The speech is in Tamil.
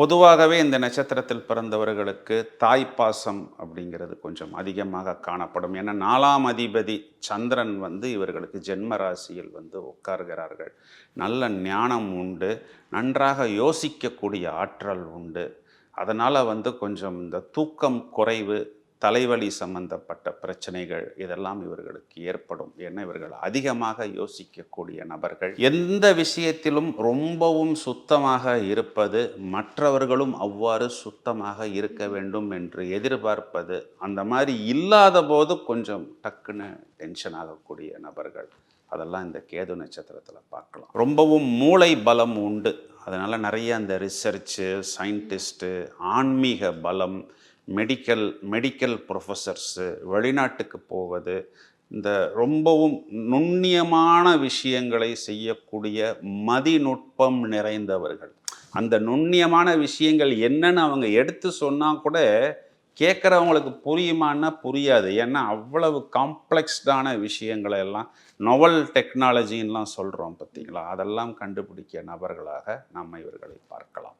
பொதுவாகவே இந்த நட்சத்திரத்தில் பிறந்தவர்களுக்கு தாய்ப்பாசம் அப்படிங்கிறது கொஞ்சம் அதிகமாக காணப்படும். ஏன்னா நாலாம் அதிபதி சந்திரன் வந்து இவர்களுக்கு ஜென்ம ராசியில் வந்து உட்கார்கிறார்கள். நல்ல ஞானம் உண்டு. நன்றாக யோசிக்கக்கூடிய ஆற்றல் உண்டு. அதனால் வந்து கொஞ்சம் இந்த தூக்கம் குறைவு தலைவலி சம்பந்தப்பட்ட பிரச்சனைகள் இதெல்லாம் இவர்களுக்கு ஏற்படும் ஏன்னா இவர்கள் அதிகமாக யோசிக்கக்கூடிய நபர்கள். எந்த விஷயத்திலும் ரொம்பவும் சுத்தமாக இருப்பது மற்றவர்களும் அவ்வாறு சுத்தமாக இருக்க வேண்டும் என்று எதிர்பார்ப்பது அந்த மாதிரி இல்லாத போது கொஞ்சம் டக்குன்னு டென்ஷன் ஆகக்கூடிய நபர்கள். அதெல்லாம் இந்த கேது நட்சத்திரத்தில் பார்க்கலாம். ரொம்பவும் மூளை பலம் உண்டு. அதனால் நிறைய அந்த ரிசர்ச்சு சயின்டிஸ்ட்டு ஆன்மீக பலம் மெடிக்கல் மெடிக்கல் ப்ரொஃபஸர்ஸு வெளிநாட்டுக்கு போவது இந்த ரொம்பவும் நுண்ணியமான விஷயங்களை செய்யக்கூடிய மதிநுட்பம் நிறைந்தவர்கள். அந்த நுண்ணியமான விஷயங்கள் என்னன்னு அவங்க எடுத்து சொன்னால் கூட கேட்குறவங்களுக்கு புரியுமான்னா புரியாது. ஏன்னா அவ்வளவு காம்ப்ளெக்ஸ்டான விஷயங்களை எல்லாம் நொவல் டெக்னாலஜின்லாம் சொல்கிறோம் பார்த்தீங்களா? அதெல்லாம் கண்டுபிடிக்க நபர்களாக நம்ம இவர்களை பார்க்கலாம்.